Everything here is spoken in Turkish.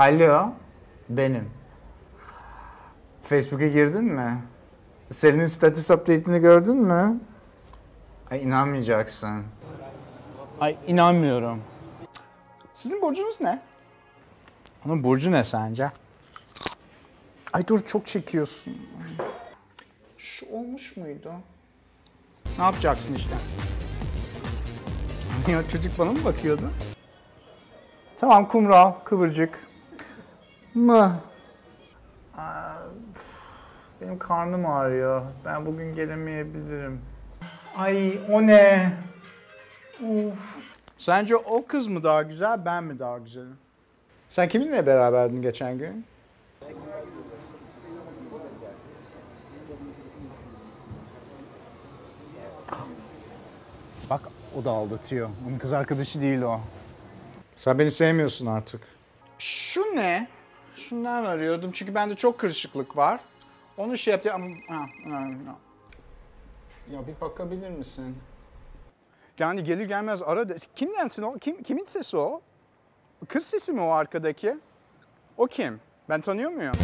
Alo, benim. Facebook'a girdin mi? Senin status update'ini gördün mü? Ay inanmayacaksın. Ay inanmıyorum. Sizin burcunuz ne? Onun burcu ne sence? Ay dur çok çekiyorsun. Şu olmuş muydu? Ne yapacaksın işte? Ya çocuk bana mı bakıyordu? Tamam kumral, kıvırcık. Mı? Aa, Benim karnım ağrıyor. Ben bugün gelemeyebilirim. Ay o ne? Of. Sence o kız mı daha güzel, ben mi daha güzelim? Sen kiminle beraberdin geçen gün? Bak o da aldatıyor. Onun kız arkadaşı değil o. Sen beni sevmiyorsun artık. Şu ne? Şundan arıyordum çünkü bende çok kırışıklık var. Onu şey yaptı ama... Ha, ha, ha. Ya bir bakabilir misin? Yani gelir gelmez ara de. Kimdensin o? Kim, kimin sesi o? Kız sesi mi o arkadaki? O kim? Ben tanıyor muyum?